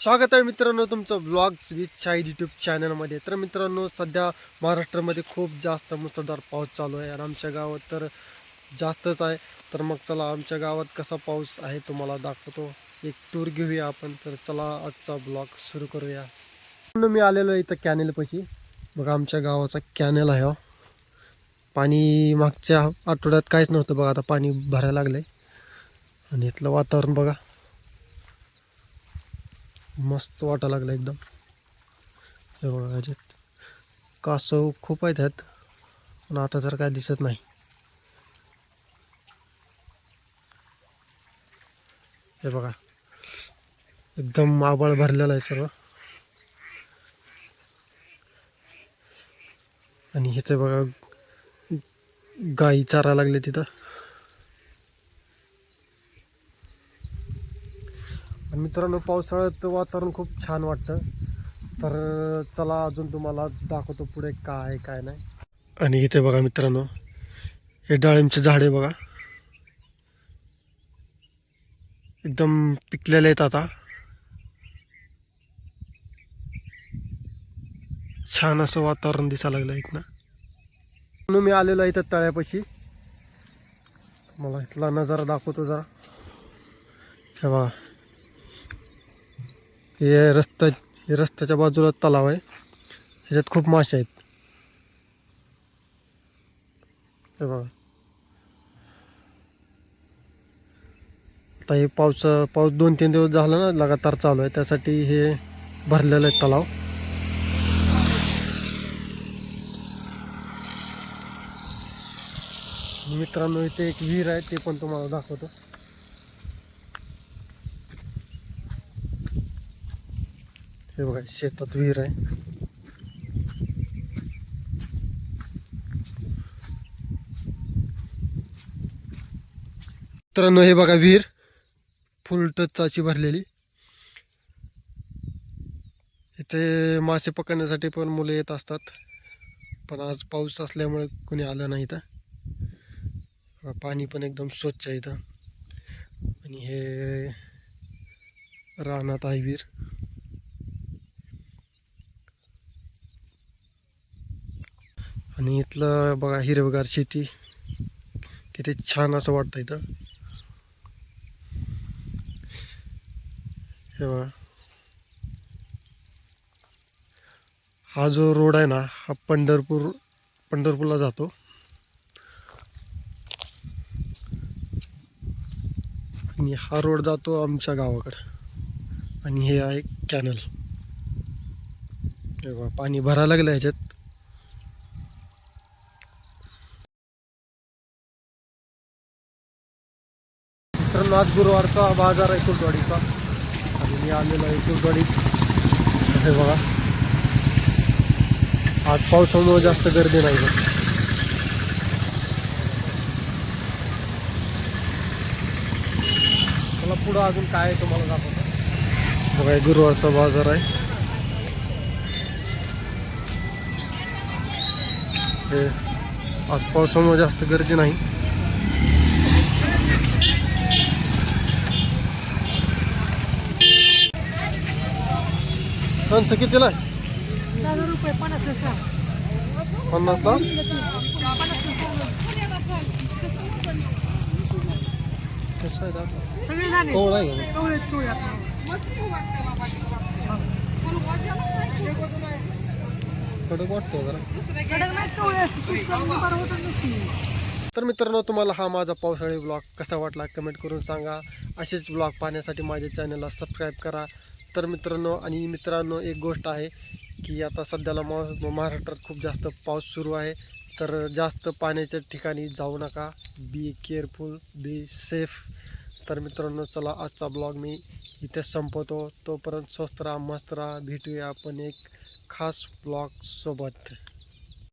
स्वागत आहे मित्रांनो तुमचं ब्लॉग्स विथ शाहीद यूट्यूब चॅनलमध्ये तर मित्रांनो सध्या महाराष्ट्रामध्ये खूप जास्त मुसळधार पाऊस चालू आहे आणि आमच्या गावात तर जास्तच आहे. तर मग चला आमच्या गावात कसा पाऊस आहे तुम्हाला दाखवतो. एक टूर घेऊया आपण तर चला आजचा ब्लॉग सुरू करूया. मी आलेलो आहे इथं कॅनेलपाशी बघा आमच्या गावाचा कॅनेल आहे हो. पाणी मागच्या आठवड्यात काहीच नव्हतं बघा आता पाणी भरायला लागलंय. आणि इथलं वातावरण बघा. मस्त वाटा लागला एकदम. हे बघा ह्याच्यात कासव खूप आहेत ह्यात पण आता तर काय दिसत नाही. हे बघा. एकदम आबाळ भरलेला आहे सर्व. आणि ह्याचं बघा गाई चारा लागले तिथं. आणि मित्रांनो पावसाळ्यात वातावरण खूप छान वाटतं. तर चला अजून तुम्हाला दाखवतो पुढे काय आहे काय नाही. आणि इथे बघा मित्रांनो हे डाळिंबचे झाडे बघा. एकदम पिकलेले आहेत आता. छान असं वातावरण दिसायला लागलं इथनं. म्हणून मी आलेलो आहे इथं तळ्यापाशी. मला इथला नजारा दाखवतो जरा. हे बघा. हे रस्ता हे रस्त्याच्या बाजूला तलाव आहे. ह्याच्यात खूप मासे आहेत. हे बघा. आता हे पाऊस पाऊस दोन तीन दिवस झाला ना लगातार चालू आहे. त्यासाठी हे भरलेलं आहे तलाव. मित्रांनो इथे एक विहीर आहे ते पण तुम्हाला दाखवतो. हे बघा शेतात विहीर आहे. मित्रांनो हे बघा विहीर. फुल टचाची भरलेली. इथे मासे पकडण्यासाठी पण मुलं येत असतात. पण आज पाऊस असल्यामुळे कोणी आलं नाही इथं. पाणी पण एकदम स्वच्छ आहे इथं. आणि हे रानात आहे विहीर. आणि इथलं बघा हिरवगार शेती. किती छान असं वाटतं इथं. हे बघा. हा जो रोड आहे ना हा पंढरपूर पंढरपूरला जातो. आणि हा रोड जातो आमच्या गावाकडं. आणि हे आहे कॅनल. हे पाणी भरायला लागलं ह्याच्यात मित्रांनो आज गुरुवारचा बाजार आहे कुलवाडीचा आणि मी आलेलो आहे कुलवाडीत हे बघा. आज पावसामुळे जास्त गर्दी नाही बघा. मला पुढं अजून काय आहे तुम्हाला दाखवतो. बघा गुरुवारचा बाजार आहे. हे आज पावसामुळे जास्त गर्दी नाही. फणस कितीला? पन्नासला कसं आहे दादा? कवळ. कडक वाटतो जरा. तर मित्रांनो तुम्हाला हा माझा पावसाळी ब्लॉग कसा वाटला? कमेंट करून सांगा. असेच ब्लॉग पाहण्यासाठी माझ्या चॅनलला सबस्क्राईब करा. तर मित्रांनो आणि मित्रांनो एक गोष्ट आहे की आता सध्याला मॉ महाराष्ट्रात खूप जास्त पाऊस सुरू आहे. तर जास्त पाण्याच्या ठिकाणी जाऊ नका. बी केअरफुल बी सेफ तर मित्रांनो चला आजचा ब्लॉग मी इथे संपवतो. तोपर्यंत स्वस्त राहा मस्त राहा. भेटूया आपण एक खास ब्लॉगसोबत